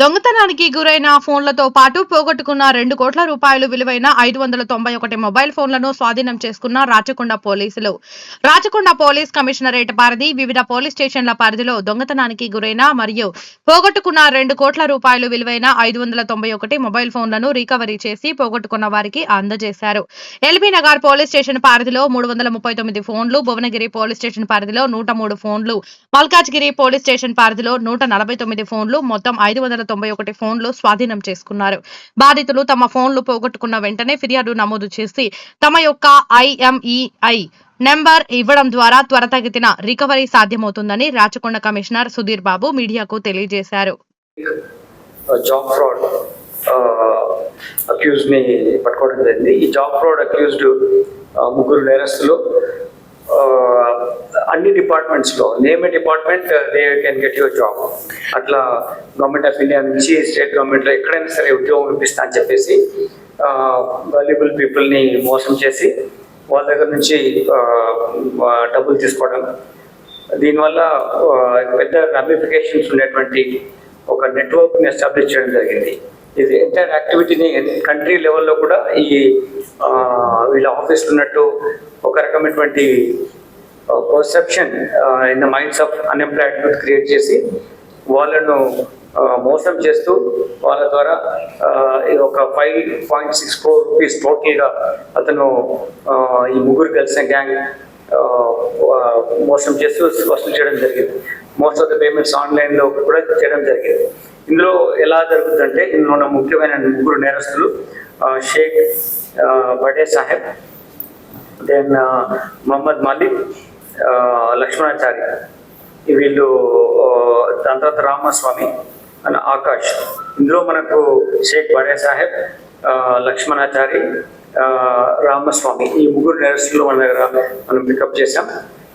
దొంగతనానికి గురైన ఫోన్లతో పాటు పోగొట్టుకున్న రెండు కోట్ల రూపాయలు విలువైన ఐదు వందల తొంభై ఒకటి మొబైల్ ఫోన్లను స్వాధీనం చేసుకున్న రాచకొండ పోలీసులు. రాచకొండ పోలీస్ కమిషనరేట్ పరిధి వివిధ పోలీస్ స్టేషన్ల పరిధిలో దొంగతనానికి గురైన మరియు పోగొట్టుకున్న రెండు కోట్ల రూపాయలు విలువైన ఐదు వందల తొంభై ఒకటి మొబైల్ ఫోన్లను రికవరీ చేసి పోగొట్టుకున్న వారికి అందజేశారు. ఎల్బీ నగర్ పోలీస్ స్టేషన్ పరిధిలో మూడు వందల ముప్పై తొమ్మిది ఫోన్లు భువనగిరి పోలీస్ స్టేషన్ పరిధిలో నూట మూడు ఫోన్లు మల్కాజ్గిరి పోలీస్ స్టేషన్ పరిధిలో నూట నలభై తొమ్మిది ఫోన్లు మొత్తం ఐదు వందల తొంభై ఒకటి ఫోన్లు స్వాధీనం చేసుకున్నారు. బాధితులు తమ ఫోన్లు పోగొట్టుకున్న వెంటనే ఫిర్యాదు నమోదు చేసి తమ యొక్క ఐఎంఈఐ నెంబర్ ఇవ్వడం ద్వారా త్వరతగతిన రికవరీ సాధ్యమవుతుందని రాచకొండ కమిషనర్ సుధీర్ బాబు మీడియాకు తెలియజేశారు. జాబ్ ఫ్రాడ్ అక్యూజ్ని పట్టుకోవడం జరిగింది. ఈ జాబ్ ఫ్రాడ్ అక్యూజ్డ్ ముగ్గురు నేరస్తులు uh, అన్ని డిపార్ట్మెంట్స్లో name department they can get your job అట్లా గవర్నమెంట్ ఆఫ్ ఇండియా నుంచి స్టేట్ గవర్నమెంట్లో ఎక్కడైనా సరే ఉద్యోగం ఇప్పిస్తా అని చెప్పేసి వాల్యుబుల్ పీపుల్ని మోసం చేసి వాళ్ళ దగ్గర నుంచి డబ్బులు తీసుకోవడం. దీనివల్ల పెద్ద రమిఫికేషన్స్ ఉండేటువంటి ఒక నెట్వర్క్ని ఎస్టాబ్లిష్ చేయడం జరిగింది. ఇది ఎంటైర్ యాక్టివిటీని కంట్రీ లెవెల్లో కూడా ఈ వీళ్ళ ఆఫీస్లో ఉన్నట్టు ఒక రకమైనటువంటి perception in the minds of unemployed youth create చేసి వాళ్ళను మోసం చేస్తూ వాళ్ళ ద్వారా ఒక five point six four rupees టోటల్గా అతను ఈ ముగ్గురు కలిసిన గ్యాంగ్ మోసం చేస్తూ వసూలు చేయడం జరిగింది. మోస్ట్ ఆఫ్ ద పేమెంట్స్ ఆన్లైన్లో కూడా చేయడం జరిగింది. ఇందులో ఎలా జరుగుతుందంటే ఇందులో ఉన్న ముఖ్యమైన ముగ్గురు నేరస్తులు షేక్ బడే సాహెబ్ దెన్ మొహమ్మద్ మలిక్ లక్ష్మణాచారి. వీళ్ళు దాని తర్వాత రామస్వామి అండ్ ఆకాష్. ఇందులో మనకు షేక్ బడే సాహెబ్ లక్ష్మణాచారి రామస్వామి. ఈ ముగ్గురు నేరస్తులు మన దగ్గర మనం పికప్ చేసాం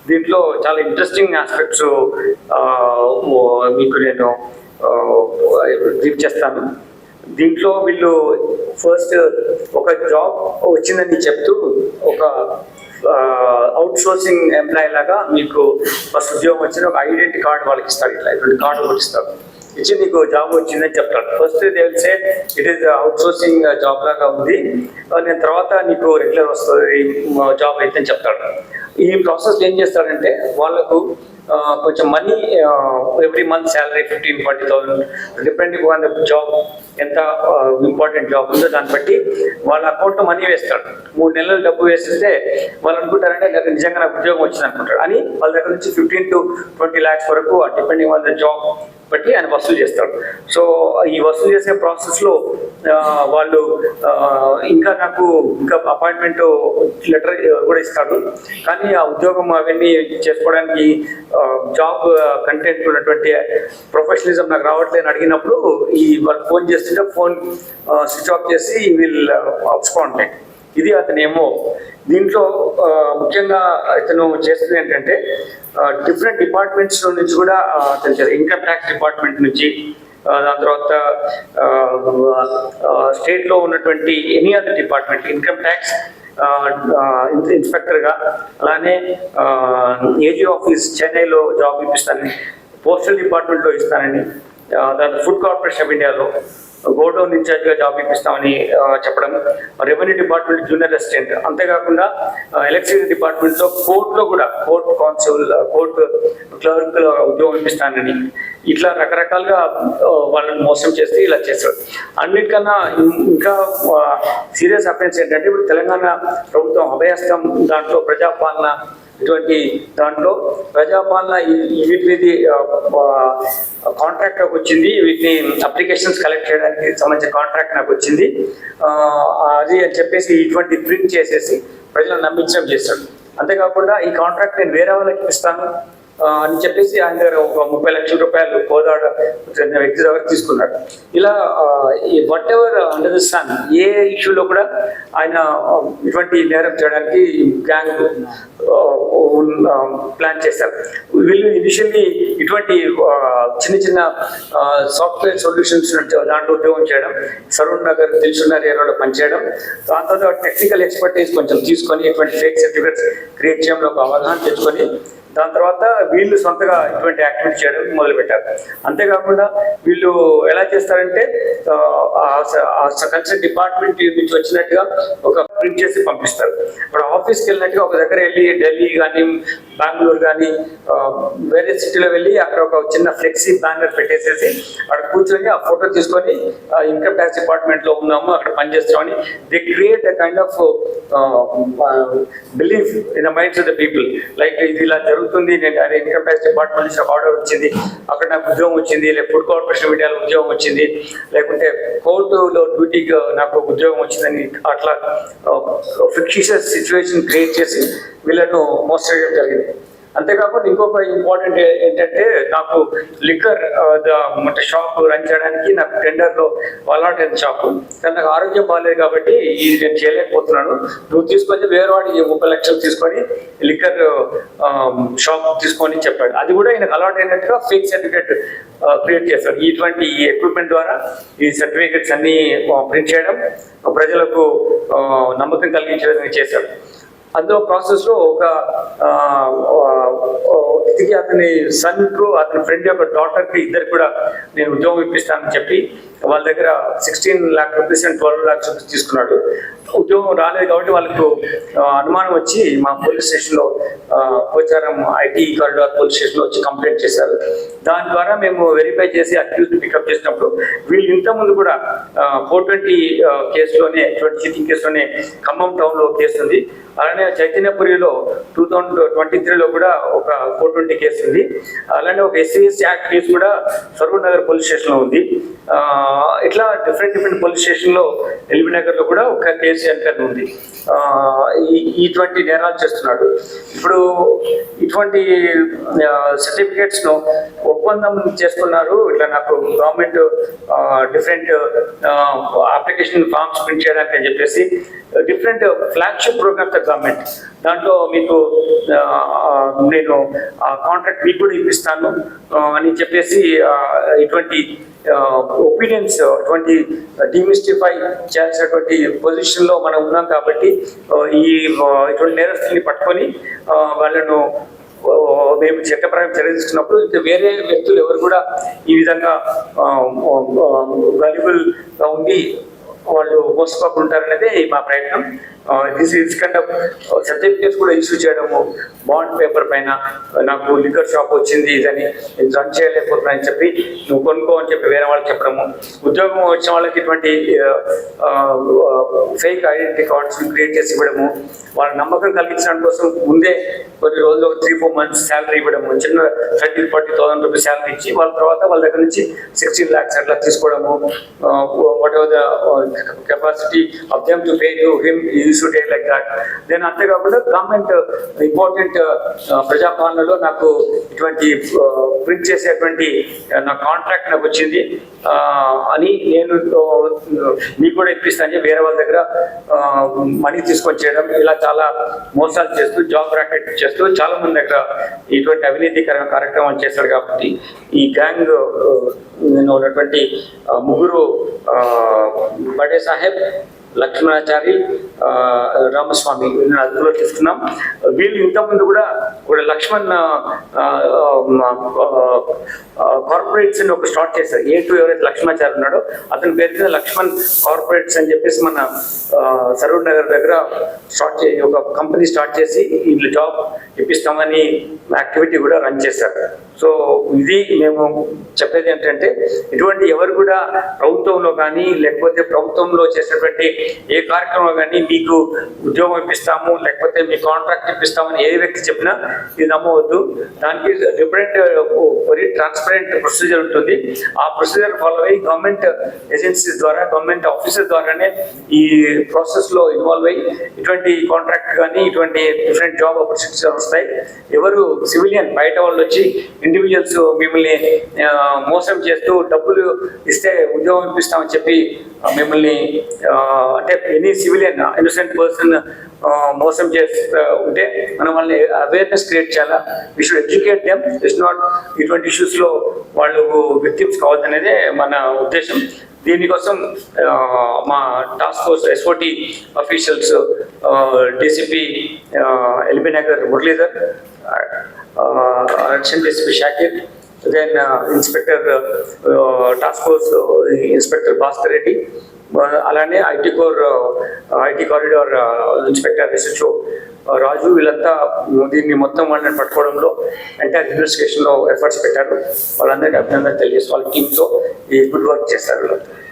దీంట్లో చాలా ఇంట్రెస్టింగ్ ఆస్పెక్ట్స్ మీకు నేను బ్రీఫ్ చేస్తాను. దీంట్లో వీళ్ళు ఫస్ట్ ఒక జాబ్ వచ్చిందని చెప్తూ ఒక అవుట్ సోర్సింగ్ ఎంప్లాయీ లాగా మీకు ఫస్ట్ ఉద్యోగం వచ్చిన ఒక ఐడెంటిటీ కార్డు వాళ్ళకి ఇస్తారు ఇట్లా ఇటువంటి కార్డు కూడా ఇస్తారు ఇచ్చి నీకు జాబ్ వచ్చిందని చెప్తాడు. ఫస్ట్ తెలిసే it is outsourcing job లాగా ఉంది. నేను తర్వాత నీకు రెగ్యులర్ వస్తుంది జాబ్ అయితే అని చెప్తాడు. ఈ ప్రాసెస్ ఏం చేస్తాడంటే వాళ్ళకు కొంచెం money every month salary fifteen twenty thousand depending on the job ఎంత ఇంపార్టెంట్ జాబ్ ఉందో దాన్ని బట్టి వాళ్ళ అకౌంట్ మనీ వేస్తాడు మూడు నెలలు డబ్బు వేసిస్తే వాళ్ళు అనుకుంటారంటే నాకు నిజంగా నాకు ఉద్యోగం వచ్చింది అనుకుంటారు. అని వాళ్ళ దగ్గర నుంచి ఫిఫ్టీన్ టు ట్వంటీ ల్యాక్స్ వరకు డిపెండింగ్ ఆన్ ద జాబ్ బట్టి ఆయన వసూలు చేస్తాడు సో ఈ వసూలు చేసే ప్రాసెస్లో వాళ్ళు ఇంకా నాకు ఇంకా అపాయింట్మెంట్ లెటర్ కూడా ఇస్తాడు. కానీ ఆ ఉద్యోగం అవన్నీ చేసుకోవడానికి జాబ్ కంటెంట్ ఉన్నటువంటి ప్రొఫెషనలిజం నాకు రావట్లేదు అడిగినప్పుడు ఈ వాళ్ళు ఫోన్ చేస్తుంటే ఫోన్ స్విచ్ ఆఫ్ చేసి వీళ్ళు అప్స్పాండ్ ఇది అతనేమో ఏమో దీంట్లో ముఖ్యంగా ఇతను చేస్తుంది ఏంటంటే డిఫరెంట్ డిపార్ట్మెంట్స్ నుంచి కూడా అతను ఇన్కమ్ ట్యాక్స్ డిపార్ట్మెంట్ నుంచి దాని తర్వాత స్టేట్లో ఉన్నటువంటి any other department income tax ఇన్స్పెక్టర్గా అలానే ఏజీ ఆఫీస్ చెన్నైలో జాబ్ ఇప్పిస్తానని పోస్టల్ డిపార్ట్మెంట్లో ఇస్తానని తర్వాత ఫుడ్ కార్పొరేషన్ ఆఫ్ ఇండియాలో గోడౌన్ ఇన్ఛార్జ్గా జాబ్ ఇప్పిస్తామని చెప్పడం. రెవెన్యూ డిపార్ట్మెంట్ జూనియర్ అసిస్టెంట్ అంతేకాకుండా ఎలక్ట్రిసిటీ డిపార్ట్మెంట్లో కోర్టులో కూడా కోర్ట్ కౌన్సిల్ కోర్టు క్లర్క్ ఉద్యోగం ఇప్పిస్తానని. ఇట్లా రకరకాలుగా వాళ్ళని మోసం చేస్తే ఇలా చేస్తారు. అన్నిటికన్నా ఇంకా సీరియస్ అఫెన్స్ ఏంటంటే ఇప్పుడు తెలంగాణ ప్రభుత్వం అభయస్థం దాంట్లో ప్రజాపాలన ఇటువంటి దాంట్లో ప్రజాపాలన వీటి మీద కాంట్రాక్ట్ నాకు వచ్చింది. వీటిని అప్లికేషన్స్ కలెక్ట్ చేయడానికి సంబంధించిన కాంట్రాక్ట్ నాకు వచ్చింది. అది అని చెప్పేసి ఇటువంటి ప్రింట్ చేసేసి ప్రజలను నమ్మించడం చేస్తాడు అంతేకాకుండా ఈ కాంట్రాక్ట్ నేను వేరే వాళ్ళకి ఇస్తాను. అని చెప్పేసి ఆయన దగ్గర ఒక ముప్పై లక్షల రూపాయలు కోదాడ వ్యక్తి దగ్గర తీసుకున్నాడు. ఇలా ఈ whatever under the sun a ఇష్యూలో కూడా ఆయన ఇటువంటి నేరం చేయడానికి గ్యాంగ్ ప్లాన్ చేస్తారు వీళ్ళు ఇనిషియల్లీ ఇటువంటి చిన్న చిన్న సాఫ్ట్వేర్ సొల్యూషన్స్ దాంట్లో ఉద్యోగం చేయడం సరూర్ నగర్ దిల్సున్నర్ ఏరియాలో పనిచేయడం దాని తర్వాత టెక్నికల్ ఎక్స్పర్టీస్ కొంచెం తీసుకొని ఇటువంటి ఫేక్ సర్టిఫికేట్స్ క్రియేట్ చేయడంలో ఒక అవగాహన తెచ్చుకొని దాని తర్వాత వీళ్ళు సొంతగా ఇటువంటి యాక్టివిటీ చేయడం మొదలుపెట్టారు. అంతేకాకుండా వీళ్ళు ఎలా చేస్తారంటే కల్చర్ డిపార్ట్మెంట్ నుంచి వచ్చినట్టుగా ఒక ప్రింట్ చేసి పంపిస్తారు. ఇప్పుడు ఆఫీస్కి వెళ్ళినట్టుగా ఒక దగ్గర వెళ్ళి ఢిల్లీ కానీ బెంగళూరు కానీ వేరే సిటీలో వెళ్ళి అక్కడ ఒక చిన్న ఫ్లెక్సీ బ్యానర్ పెట్టేసేసి అక్కడ కూర్చొని ఆ ఫోటో తీసుకొని ఇన్కమ్ ట్యాక్స్ డిపార్ట్మెంట్లో ఉన్నాము అక్కడ పనిచేస్తామని they create a kind of belief in the minds of the people like ఇది ఇలా జరుగుతుంది నేను అదే ఇన్కమ్ ట్యాక్స్ డిపార్ట్మెంట్ నుంచి ఆర్డర్ వచ్చింది అక్కడ నాకు ఉద్యోగం వచ్చింది లేక ఫుడ్ కార్పొరేషన్ మీడియాలో ఉద్యోగం వచ్చింది లేకుంటే కోర్టులో డ్యూటీకి నాకు ఉద్యోగం వచ్చిందని అట్లా ఫిక్షిషియస్ సిచ్యువేషన్ క్రియేట్ చేసి వీళ్ళను మోస్ట్ చేయడం జరిగింది. అంతేకాకుండా ఇంకొక ఇంపార్టెంట్ ఏంటంటే నాకు లిక్కర్ అంటే షాప్ రన్ చేయడానికి నాకు టెండర్లో అలాట్ అయిన షాప్ కానీ నాకు ఆరోగ్యం బాగాలేదు కాబట్టి ఇది నేను చేయలేకపోతున్నాను. నువ్వు తీసుకొని వేరే వాడి ముప్పై లక్షలు తీసుకొని లిక్కర్ షాప్ తీసుకొని చెప్పాడు. అది కూడా ఆయనకు అలాట్ అయినట్టుగా ఫేక్ సర్టిఫికేట్ క్రియేట్ చేస్తాడు ఇటువంటి ఎక్విప్మెంట్ ద్వారా ఈ సర్టిఫికేట్స్ అన్ని ప్రింట్ చేయడం ప్రజలకు నమ్మకం కలిగించడం చేశారు చేశాడు. అందులో ప్రాసెస్లో ఒక ఇది అతని సన్ అతని ఫ్రెండ్ యొక్క డాటర్కి ఇద్దరు కూడా నేను ఉద్యోగం ఇప్పిస్తానని చెప్పి వాళ్ళ దగ్గర sixteen lakh rupees and twelve lakhs rupees తీసుకున్నాడు. ఉద్యోగం రాలేదు కాబట్టి వాళ్ళకు అనుమానం వచ్చి మా పోలీస్ స్టేషన్లో పోచారం ఐటీ కారిడార్ పోలీస్ స్టేషన్లో వచ్చి కంప్లైంట్ చేశారు. దాని ద్వారా మేము వెరిఫై చేసి అక్యూజ్ పికప్ చేసినప్పుడు వీళ్ళు ఇంతకుముందు కూడా ఫోర్ ట్వంటీ కేసులోనే ట్వంటీ సిటింగ్ కేసులోనే ఖమ్మం టౌన్లో కేసు ఉంది అలానే చైతన్యపురిలో టూ థౌజండ్ ట్వంటీ త్రీలో కూడా ఒక ఫోర్ ట్వంటీ కేసు ఉంది. అలానే ఒక ఎస్సీఎస్ యాక్ట్ కేసు కూడా సరూర్ నగర్ పోలీస్ స్టేషన్లో ఉంది. ఆ, ఇట్లా డిఫరెంట్ డిఫరెంట్ పోలీస్ స్టేషన్లో ఎల్బీ నగర్లో కూడా ఒక కేసు ఎంటర్ ఉంది. ఇటువంటి నేరాలు చేస్తున్నాడు. ఇప్పుడు ఇటువంటి సర్టిఫికేట్స్ను ఒప్పందం చేసుకున్నారు. ఇట్లా నాకు government different application forms print చేయడానికి అని చెప్పేసి different flagship programme the government దాంట్లో మీకు నేను ఆ కాంట్రాక్ట్ మీకు కూడా ఇప్పిస్తాను. అని చెప్పేసి ఇటువంటి ఒపీనియన్స్ అటువంటి డిమిస్టిఫై చేయాల్సినటువంటి పొజిషన్లో మనం ఉన్నాం కాబట్టి ఈ ఇటువంటి నేరస్తుల్ని పట్టుకొని వాళ్ళను మేము చట్టప్రకారం చర్య తీసుకున్నప్పుడు వేరే వ్యక్తులు ఎవరు కూడా ఈ విధంగా వాల్యుబుల్గా ఉండి వాళ్ళు మోసపోకుంటారనేదే మా ప్రయత్నం. This is kind of certificates కూడా ఇష్యూ చేయడము. బాండ్ పేపర్ పైన నాకు లిక్కర్ షాప్ వచ్చింది ఇదని నేను రన్ చేయలేకపోతున్నా అని చెప్పి నువ్వు కొనుక్కో అని చెప్పి వేరే వాళ్ళకి చెప్పడము. ఉద్యోగం వచ్చిన వాళ్ళకి ఇటువంటి ఫేక్ ఐడెంటిటీ కార్డ్స్ క్రియేట్ చేసి ఇవ్వడము. వాళ్ళ నమ్మకం కలిగించడం కోసం ముందే కొన్ని రోజులు త్రీ ఫోర్ మంత్స్ శాలరీ ఇవ్వడము. చిన్న thirty forty thousand rupees salary ఇచ్చి వాళ్ళ తర్వాత వాళ్ళ దగ్గర నుంచి సిక్స్టీన్ ల్యాక్స్ అట్లా తీసుకోవడము. Whatever the capacity of them to pay to him use to take like that then అంతేకాకుండా గవర్నమెంట్ ఇంపార్టెంట్ uh, ప్రజాపాలనలో నాకు ఇటువంటి uh, ప్రింట్ చేసేటువంటి uh, నా కాంట్రాక్ట్ నాకు వచ్చింది. అని నేను మీకు కూడా ఇప్పిస్తాను. వేరే వాళ్ళ దగ్గర మనీ తీసుకొని చేయడం ఇలా చాలా మోసాలు చేస్తూ జాబ్ రాకెట్ చేస్తూ చాలా మంది దగ్గర ఇటువంటి అవినీతికరమైన కార్యక్రమాలు చేశారు కాబట్టి ఈ గ్యాంగ్ నేను ఉన్నటువంటి ముగ్గురు బడే సాహెబ్ లక్ష్మణాచారి రామస్వామి వీళ్ళని అదుపులో తీసుకున్నాం. వీళ్ళు ఇంతకుముందు కూడా కూడా లక్ష్మణ్ కార్పొరేట్స్ అని ఒక స్టార్ట్ చేశారు. ఏ టూ ఎవరైతే లక్ష్మణాచారి ఉన్నాడో అతని పేరు మీద లక్ష్మణ్ కార్పొరేట్స్ అని చెప్పేసి మన సరూర్ నగర్ దగ్గర స్టార్ట్ చే ఒక కంపెనీ స్టార్ట్ చేసి వీళ్ళు జాబ్ ఇప్పిస్తామని యాక్టివిటీ కూడా రన్ చేశారు. సో ఇది మేము చెప్పేది ఏంటంటే ఇటువంటి ఎవరు కూడా ప్రభుత్వంలో కానీ లేకపోతే ప్రభుత్వంలో చేసినటువంటి ఏ కార్యక్రమం కానీ మీకు ఉద్యోగం ఇప్పిస్తాము లేకపోతే మీ కాంట్రాక్ట్ ఇప్పిస్తామని ఏ వ్యక్తి చెప్పినా ఇది నమ్మవద్దు. దానికి డిఫరెంట్ వెరీ ట్రాన్స్పరెంట్ ప్రొసీజర్ ఉంటుంది. ఆ ప్రొసీజర్ ఫాలో అయ్యి గవర్నమెంట్ ఏజెన్సీస్ ద్వారా గవర్నమెంట్ ఆఫీసెస్ ద్వారానే ఈ ప్రాసెస్లో ఇన్వాల్వ్ అయ్యి ఇటువంటి కాంట్రాక్ట్ కానీ ఇటువంటి డిఫరెంట్ జాబ్ ఆపర్చునిటీస్ వస్తాయి. ఎవరు సివిలియన్ బయట వాళ్ళు వచ్చి ఇండివిజువల్స్ మిమ్మల్ని మోసం చేస్తూ డబ్బులు ఇస్తే ఉద్యోగం ఇప్పిస్తామని చెప్పి మిమ్మల్ని అంటే ఎనీ సివిలియన్ ఇన్నోసెంట్ పర్సన్ మోసం చేస్తూ ఉంటే మనం వాళ్ళని అవేర్నెస్ క్రియేట్ చేయాలా? We should educate them it's not ఇటువంటి ఇష్యూస్లో వాళ్ళకు వాళ్ళు విక్టిమ్స్ కావద్దనేదే మన ఉద్దేశం. దీనికోసం మా task force SOT officials DCP LB Nagar Muralidhar additional DCP Shakir then inspector task force inspector Bhaskar Reddy అలానే IT core IT corridor inspector SHO Raju వీళ్ళంతా దీన్ని మొత్తం వాళ్ళని పట్టుకోవడంలో ఎంటైర్ ఇన్వెస్టిగేషన్లో ఎఫర్ట్స్ పెట్టారు. వాళ్ళందరికీ అభినందన తెలియజేసి వాళ్ళ టీంతో ఈ గుడ్ వర్క్ చేస్తారు వీళ్ళంతా